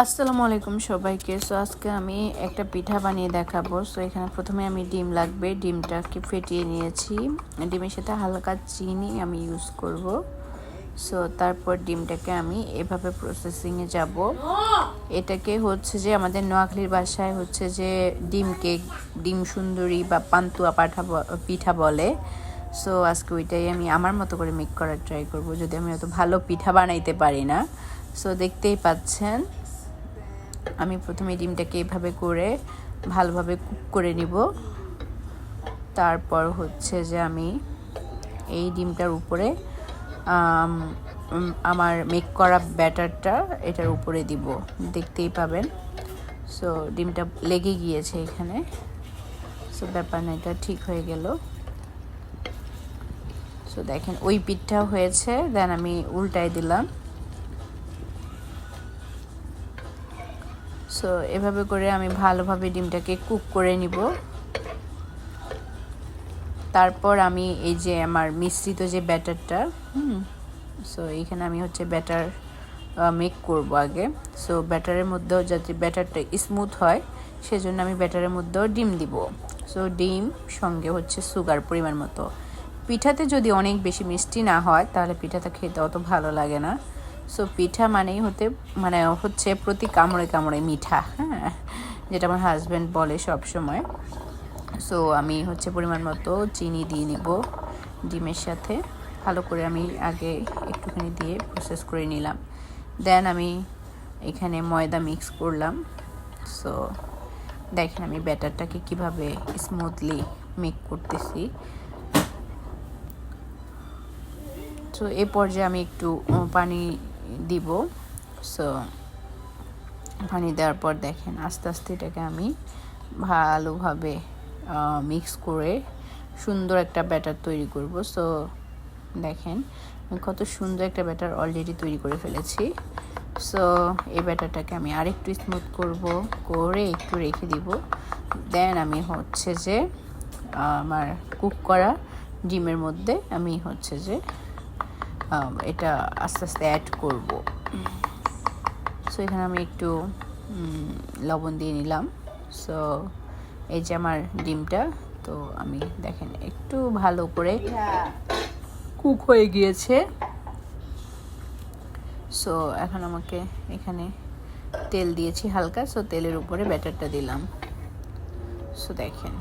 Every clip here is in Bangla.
আসসালামু আলাইকুম সবাইকে। সো আজকে আমি একটা পিঠা বানিয়ে দেখাবো। সো এখানে প্রথমে আমি ডিম লাগবে। ডিমটাকে ফেটিয়ে নিয়েছি। ডিমের সাথে হালকা চিনি আমি ইউজ করব। সো তারপর ডিমটাকে আমি এভাবে প্রসেসিংয়ে যাব। এটাকে হচ্ছে যে আমাদের নোয়াখালীর বাসায় হচ্ছে যে ডিম কেক ডিম সুন্দরী বা পান্তুয়া পাঠা পিঠা বলে। সো আজকে ওইটাই আমি আমার মতো করে মেক করার ট্রাই করব। যদি আমি অত ভালো পিঠা বানাইতে পারি না। সো দেখতেই পাচ্ছেন। আমি প্রথমে ডিমটাকে এভাবে করে ভালোভাবে কুক করে নিব। তারপর হচ্ছে যে আমি এই ডিমটার উপরে আমার মেক করা ব্যাটারটা এটার উপরে দিব। দেখতেই পাবেন। সো ডিমটা লেগে গিয়েছে এখানে। সো ব্যাপার না, এটা ঠিক হয়ে গেল। সো দেখেন, ওই পিঠটা হয়েছে। দেন আমি উল্টাই দিলাম। সো এভাবে করে আমি ভালোভাবে ডিমটাকে কুক করে নিব। তারপর আমি এই যে আমার মিশ্রিত যে ব্যাটারটা, হুম সো এইখানে আমি হচ্ছে ব্যাটার মেক করব আগে। সো ব্যাটারের মধ্যেও যাতে ব্যাটারটা স্মুথ হয়, সেজন্য আমি ব্যাটারের মধ্যেও ডিম দিব। সো ডিম সঙ্গে হচ্ছে সুগার পরিমাণ মতো। পিঠাতে যদি অনেক বেশি মিষ্টি না হয়, তাহলে পিঠাটা খেতে অত ভালো লাগে না। সো পিঠা মানেই হতে মানে হচ্ছে প্রতি কামড়ে কামড়ে মিঠা হ্যাঁ যেটা আমার হাজব্যান্ড বলে সব সময় সো আমি হচ্ছে পরিমাণ মতো চিনি দিয়ে নিব ডিমের সাথে। ভালো করে আমি আগে একটুখানি দিয়ে প্রসেস করে নিলাম। দেন আমি এখানে ময়দা মিক্স করলাম। সো দেখেন আমি ব্যাটারটাকে কীভাবে স্মুথলি মেক করতেছি। তো এ পর্যায়ে আমি একটু পানি দিব। সো পানি দেওয়ার পর দেখেন আস্তে আস্তে এটাকে আমি ভালোভাবে মিক্স করে সুন্দর একটা ব্যাটার তৈরি করব। সো দেখেন আমি কত সুন্দর একটা ব্যাটার অলরেডি তৈরি করে ফেলেছি। সো এই ব্যাটারটাকে আমি আরেকটু স্মুথ করব, করে একটু রেখে দিব। দেন আমি হচ্ছে যে, আমার কুক করা ডিমের মধ্যে আমি হচ্ছে যে এটা আস্তে আস্তে অ্যাড করব। সো এখানে আমি একটু লবণ দিয়ে নিলাম। সো এই যে আমার ডিমটা, তো আমি দেখেন, একটু ভালো করে কুক হয়ে গিয়েছে। সো এখন আমাকে এখানে তেল দিয়েছি হালকা। সো তেলের উপরে ব্যাটারটা দিলাম। সো দেখেন।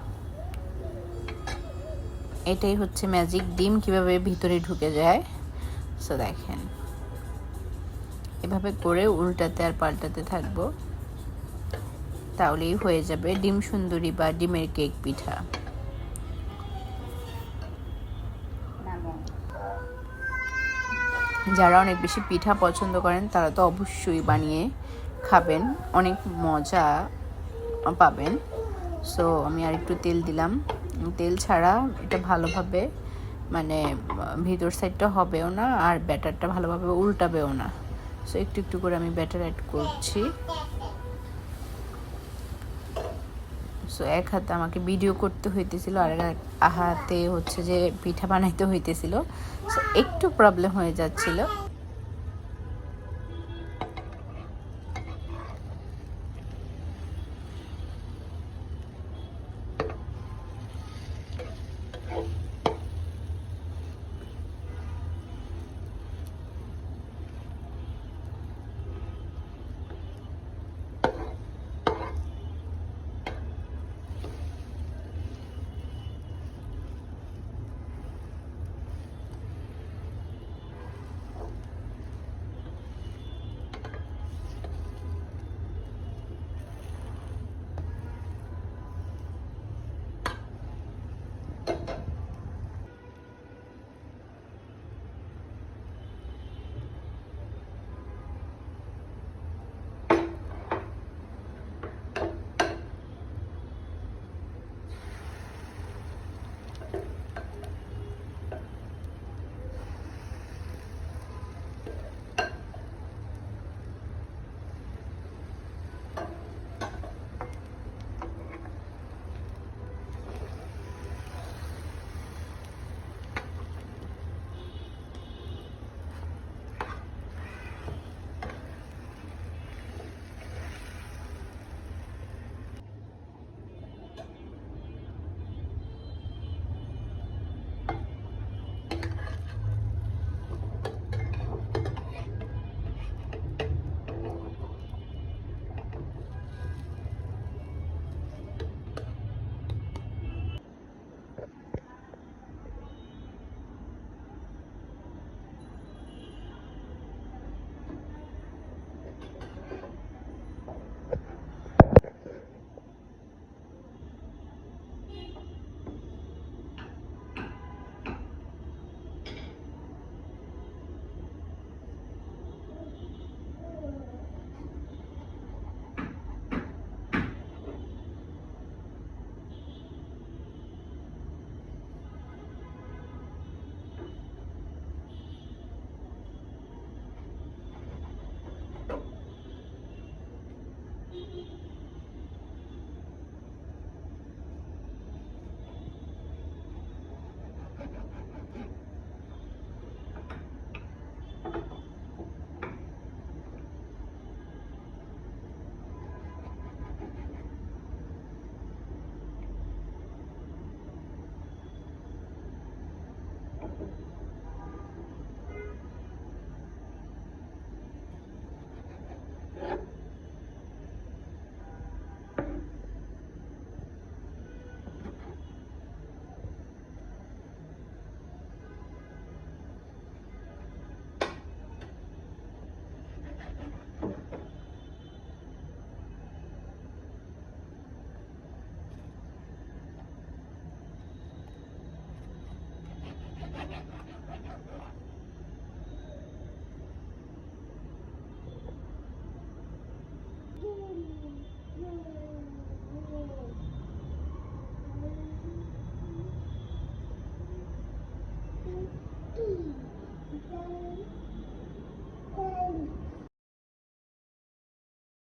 এটাই হচ্ছে ম্যাজিক ডিম, কীভাবে ভিতরে ঢুকে যায়। সো দেখেন। এভাবে করে উল্টাতে আর পাল্টাতে থাকব। তাহলেই হয়ে যাবে ডিম সুন্দরী বা ডিমের কেক পিঠা। যারা অনেক বেশি পিঠা পছন্দ করেন, তারা তো অবশ্যই বানিয়ে খাবেন। অনেক মজা পাবেন। সো আমি আর একটু তেল দিলাম। তেল ছাড়া এটা ভালোভাবে মানে ভিতর সাইডটা হবেও না, আর ব্যাটারটা ভালোভাবে উল্টাবেও না। সো একটু একটু করে আমি ব্যাটার অ্যাড করছি। সো এক হাতে আমাকে ভিডিও করতে হইতেছিল, আর এক হাতে হচ্ছে যে পিঠা বানাইতে হইতেছিল। সো একটু প্রবলেম হয়ে যাচ্ছিল।